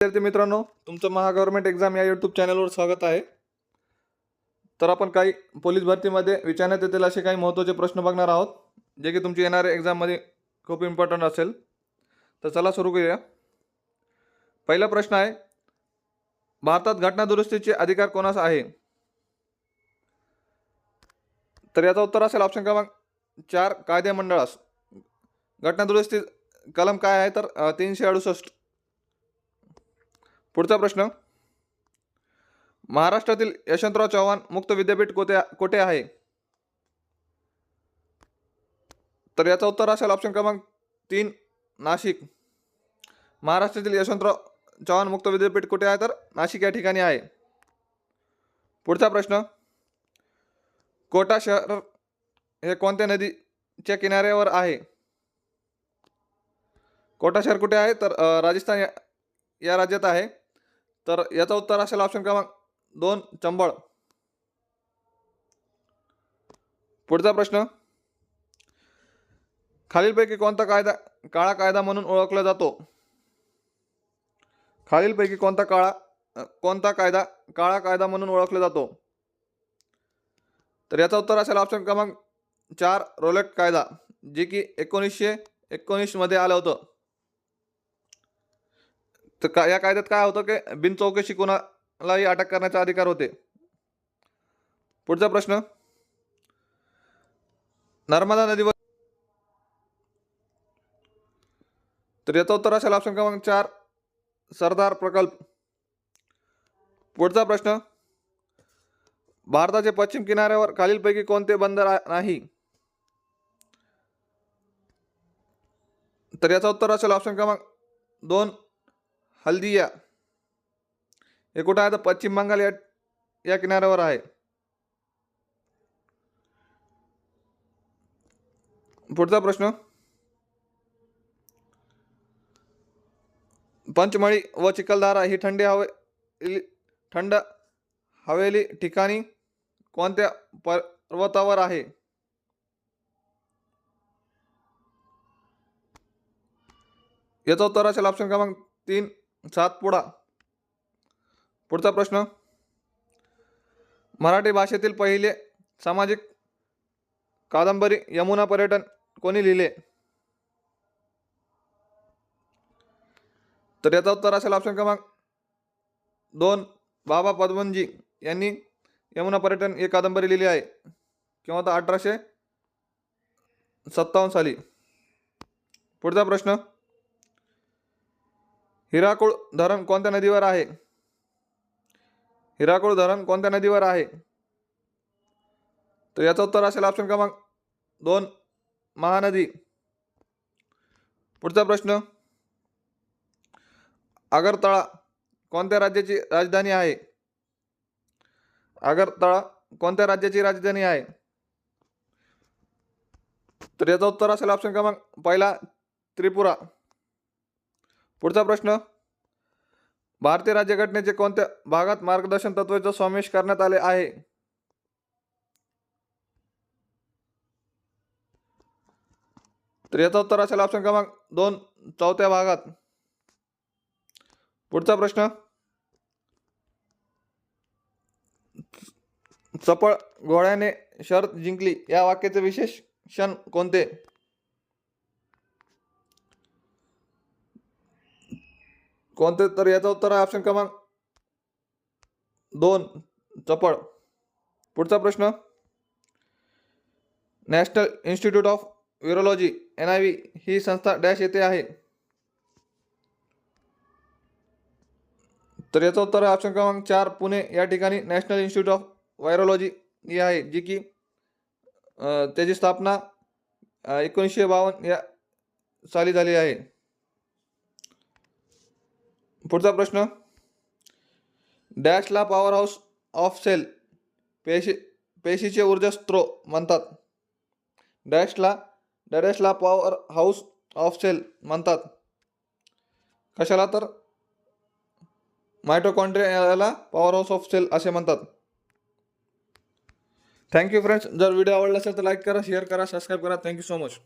विद्यार्थी मित्रांनो तुमचं महागव्हर्नमेंट एक्झाम या यूट्यूब चॅनलवर स्वागत आहे. तर आपण काही पोलीस भरतीमध्ये विचारण्यात येतील असे काही महत्त्वाचे प्रश्न बघणार आहोत जे की तुमची येणाऱ्या एक्झाममध्ये खूप इम्पॉर्टंट असेल. तर चला सुरू करूया. पहिला प्रश्न आहे भारतात घटनादुरुस्तीचे अधिकार कोणास आहे? तर याचं उत्तर असेल ऑप्शन क्रमांक चार कायदे मंडळास घटनादुरुस्ती कलम काय आहे? तर तीनशे अडुसष्ट. पुढचा प्रश्न. महाराष्ट्रातील यशवंतराव चव्हाण मुक्त विद्यापीठ कोठे कोठे आहे? तर याचं उत्तर असेल ऑप्शन क्रमांक तीन नाशिक. महाराष्ट्रातील यशवंतराव चव्हाण मुक्त विद्यापीठ कुठे आहे? तर नाशिक या ठिकाणी आहे. पुढचा प्रश्न. कोटा शहर हे कोणत्या नदीच्या किनाऱ्यावर आहे? कोटा शहर कुठे आहे? तर राजस्थान या राज्यात आहे. तर याचा उत्तर असेल ऑप्शन क्रमांक दोन चंबळ. पुढचा प्रश्न. खालीलपैकी कोणता कायदा काळा कायदा म्हणून ओळखला जातो? खालीलपैकी कोणता काळा कोणता कायदा काळा कायदा म्हणून ओळखला जातो? तर याचा उत्तर असेल ऑप्शन क्रमांक चार रोलेट कायदा जे की एकोणीसशे एकोणीसमध्ये आलं होतं. तर का या कायद्यात काय होतं की बिनचौकशी कोणालाही अटक करण्याचा अधिकार होते. पुढचा प्रश्न. नर्मदा नदीवर तर याचं उत्तर असेल ऑप्शन क्रमांक चार सरदार प्रकल्प. पुढचा प्रश्न. भारताचे पश्चिम किनाऱ्यावर खालीलपैकी कोणते बंदर नाही? तर याचं उत्तर असेल ऑप्शन क्रमांक दोन हल्दिया. हे कुठं आहे? तर पश्चिम बंगाल या या किनाऱ्यावर आहे. पुढचा प्रश्न. पंचमळी व चिखलदरा ही थंडी हवे थंड हवेली ठिकाणी कोणत्या पर्वतावर आहे? याचं उत्तर असेल ऑप्शन क्रमांक तीन. सातपुडा पुढचा प्रश्न. मराठी भाषेतील पहिले सामाजिक कादंबरी यमुना पर्यटन कोणी लिहिले? तर याचा उत्तर असेल ऑप्शन क्रमांक दोन बाबा पद्मनजी यांनी यमुना पर्यटन ही कादंबरी लिहिली आहे. किंवा तर अठराशे सत्तावन्न साली. पुढचा प्रश्न. हिराकुळ धरण कोणत्या नदीवर आहे? हिराकुळ धरण कोणत्या नदीवर आहे? तर याचं उत्तर असेल ऑप्शन क्रमांक दोन महानदी. पुढचा प्रश्न. आगरतळा कोणत्या राज्याची राजधानी आहे? आगरतळा कोणत्या राज्याची राजधानी आहे? तर याचं उत्तर असेल ऑप्शन क्रमांक पहिला त्रिपुरा. पुढचा प्रश्न. भारतीय राज्यघटनेचे कोणत्या भागात मार्गदर्शन तत्वाचा समावेश करण्यात आले आहे? तर याचा उत्तर असेल ऑप्शन क्रमांक दोन चौथ्या भागात. पुढचा प्रश्न. चपळ घोड्याने शर्त जिंकली. या वाक्याचे विशेष क्षण कोणते? कोणते तर याचं उत्तर आहे ऑप्शन क्रमांक दोन चपळ. पुढचा प्रश्न. National Institute of Virology N I V ही संस्था डॅश येथे आहे. तर याचं उत्तर आहे ऑप्शन क्रमांक चार पुणे. या ठिकाणी नॅशनल इन्स्टिट्यूट ऑफ व्हायरोलॉजी ही आहे जी की त्याची स्थापना एकोणीसशे बावन्न या साली झाली आहे. पुढचा प्रश्न. डॅशला पॉवर हाऊस ऑफ सेल पेशी पेशीचे ऊर्जा स्त्रोत म्हणतात. डॅशला डॅशला पॉवर हाऊस ऑफ सेल म्हणतात. कशाला तर? मायटोकॉन्ड्रिया याला पॉवर हाऊस ऑफ सेल असे म्हणतात. थँक्यू फ्रेंड्स जर व्हिडिओ आवडला असेल तर लाईक करा शेअर करा सबस्क्राईब करा. Thank you so much